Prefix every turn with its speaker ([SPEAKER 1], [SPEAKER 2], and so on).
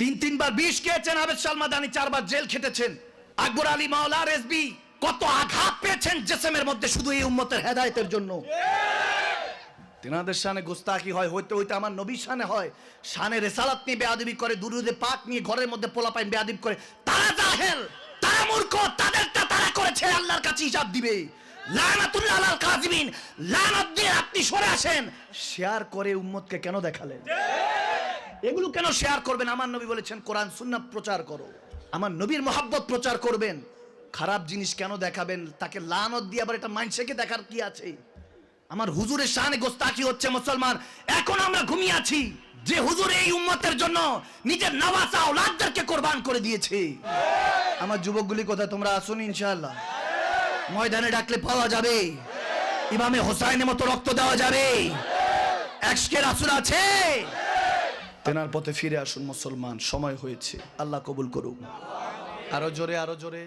[SPEAKER 1] তিন, তিনবার বিষ খেয়েছেন আবেদ সালমাদানি চারবার জেল খেটেছেন। আকবর আলী, মাওলা রেসবি কত আঘাত পেয়েছেন জেসেমের মধ্যে শুধু এই উম্মতের হেদায়েতের জন্য। তেনাদের শানে গোস্তাকি হয়, হইতে হইতে আমার নবীর শানে হয়। শানে রেসালাত নিয়ে বেয়াদবি করে, দুরুদে পাক নিয়ে ঘরের মধ্যে পোলাপাইন বেয়াদবি করে। তারা জাহেল, তারা মূর্খ, তাদেরটা তারা করেছে, আল্লাহর কাছে হিসাব দিবে। লানাতুল্লাহ আলাল কাযিবিন লানাত দিয়ে আপনি সরে আসেন। শেয়ার করে উম্মতকে কেন দেখালেন? এগুলো কেন শেয়ার করবেন? আমার নবী বলেছেন, কোরআন সুন্নাহ প্রচার করো। আমার নবীর মহাব্বত প্রচার করবেন। খারাপ জিনিস কেন দেখাবেন? তাকে লানত দিয়ে আবার এটা মাইন্ডসেকে দেখার কি আছে? আমার হুজুরের শানে গোস্তাকি হচ্ছে মুসলমান। এখন আমরা ঘুমিয়ে আছি। যে হুজুর এই উম্মতের জন্য নিজের নওয়াসা ওলাদদেরকে কোরবান করে দিয়েছে। আমার যুবকগুলি কোথায়? তোমরা আসুন ইনশাআল্লাহ। ময়দানে ডাকলে পাওয়া যাবে। ইমামে হোসাইনের মতো রক্ত দেওয়া যাবে। একশকের আসুন আছে। তেনার পথে ফিরে আসুন মুসলমান সময় হয়েছে আল্লাহ কবুল করুক। আরও জোরে আরও জোরে।